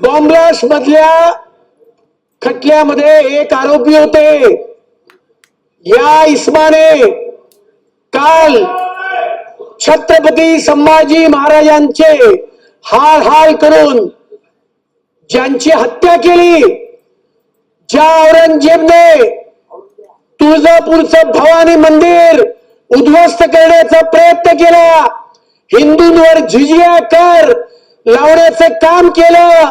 Bomb blast मधल्या खटल्यामध्ये एक आरोपी होते. या इस्माने काल छत्रपती संभाजी महाराजांचे हाल हाल करून ज्यांची हत्या केली ज्या औरंगजेबने तुळजापूरचं भवानी मंदिर उद्ध्वस्त करण्याचा प्रयत्न केला हिंदूंवर झिजिया कर लावण्याचं काम केलं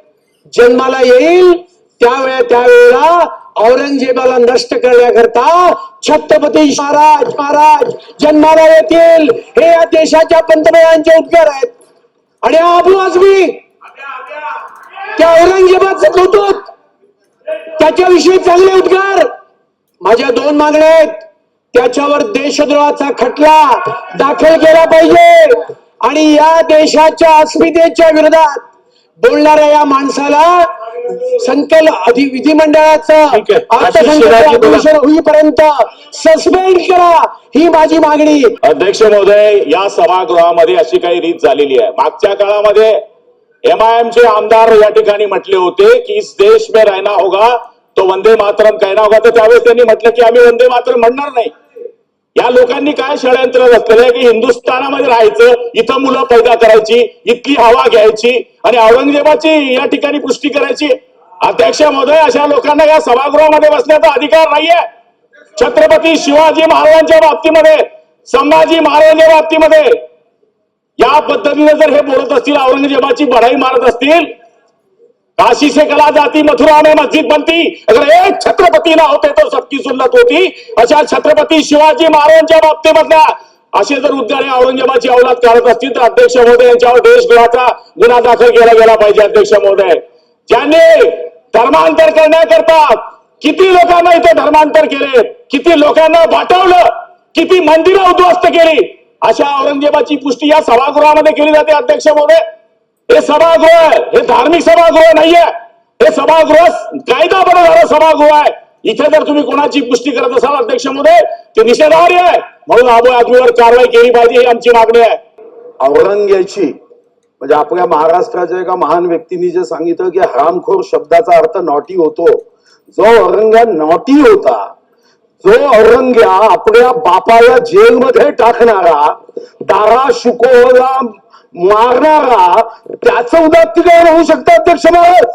जन्माला येईल त्यावेळे त्यावेळेला औरंगजेबाला नष्ट करण्याकरता छत्रपती महाराज महाराज जन्माला येतील. हे या देशाच्या पंतप्रधानांचे उद्गार आहेत. आणि अबू त्या औरंगजेबाचं कौतुक त्याच्याविषयी चांगले उद्गार. माझ्या दोन मागण्या आहेत. त्याच्यावर देशद्रोहाचा खटला दाखल केला पाहिजे. आणि या देशाच्या अस्मितेच्या विरोधात बोलणाऱ्या या माणसाला संकल अधि विधिमंडळाचं. अधिवेशन होईपर्यंत सस्पेंड करा ही माझी मागणी. अध्यक्ष महोदय या सभागृहामध्ये अशी काही रीत झालेली आहे. मागच्या काळामध्ये एमआयएम चे आमदार या ठिकाणी म्हटले होते की इस देश में रहना होगा तो वंदे मातरम कहना होगा. तर त्यावेळेस त्यांनी म्हटलं की आम्ही वंदे मातरम म्हणणार नाही. या लोकांनी काय षडयंत्र रचलेलं आहे की हिंदुस्थानामध्ये राहायचं इथं मुलं पैदा करायची इतकी हवा घ्यायची आणि औरंगजेबाची या ठिकाणी पुष्टी करायची? अध्यक्ष महोदय अशा लोकांना या सभागृहामध्ये बसण्याचा अधिकार नाहीये. छत्रपती शिवाजी महाराजांच्या बाबतीमध्ये संभाजी महाराजांच्या बाबतीमध्ये या पद्धतीने जर हे बोलत असतील औरंगजेबाची बढाई मारत असतील काशी से कला जाती मथुरा में मस्जिद बनती। अगर एक छत्रपती ना होते तो सबकी सुन्नत होती। अशा छत्रपती शिवाजी महाराजांच्या बाबतीमधल्या असे जर उद्गारे औरंगजेबाची औलाद करत असतील तर अध्यक्ष महोदय यांच्यावर देशद्रोहाचा गुन्हा दाखल केला गेला पाहिजे अध्यक्ष महोदय। ज्यांनी धर्मांतर करण्याकरता किती लोकांना इथे धर्मांतर केले किती लोकांना वाटवलं किती मंदिरं उद्ध्वस्त केली अशा औरंगजेबाची पुष्टी या सभागृहामध्ये केली जाते अध्यक्ष महोदय? हे सभागृह आहे. हे धार्मिक सभागृह नाहीये. हे सभागृह कायदा बनवणारा सभागृह आहे. इथे जर तुम्ही कोणाची पुष्टी करत असाल अध्यक्षमध्ये ते निषेधार्य आहे. म्हणून अबू आदमीवर कारवाई केली पाहिजे ही आमची मागणी आहे. औरंग्याची म्हणजे आपल्या महाराष्ट्राच्या एका महान व्यक्तीने जे सांगितलं की हरामखोर शब्दाचा अर्थ नॉटी होतो. जो औरंग्या नॉटी होता जो औरंग्या आपल्या बापाला जेलमध्ये टाकणारा दारा शुकोला मारणारा त्याचं उदात्तीकरण राहू शकतं अध्यक्ष महाराज.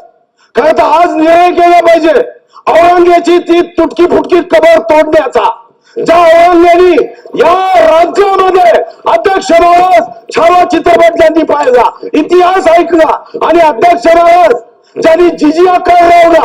काय तर आज निर्णय केला पाहिजे. औरंग्याची ती तुटकी फुटकी कबर तोडण्याचा. ज्या औरंग्यानी या राज्यामध्ये अध्यक्ष महाराज छावा चित्रपट त्यांनी पाहिला इतिहास ऐकला आणि अध्यक्ष महाराज ज्यांनी जिजिया कळवला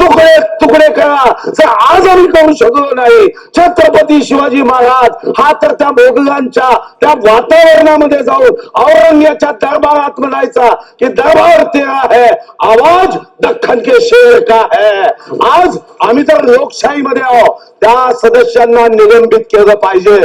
तुकडे तुकडे करा. जर आज आम्ही करू शकलो नाही छत्रपती शिवाजी महाराज हा तर त्या मोगलांच्या त्या वातावरणामध्ये जाऊन औरंग्याच्या दरबारात म्हणायचा की दरबार तेरा है आवाज दख्खन के शेर का है. आज आम्ही तर लोकशाहीमध्ये आहोत. त्या सदस्यांना निलंबित केलं पाहिजे.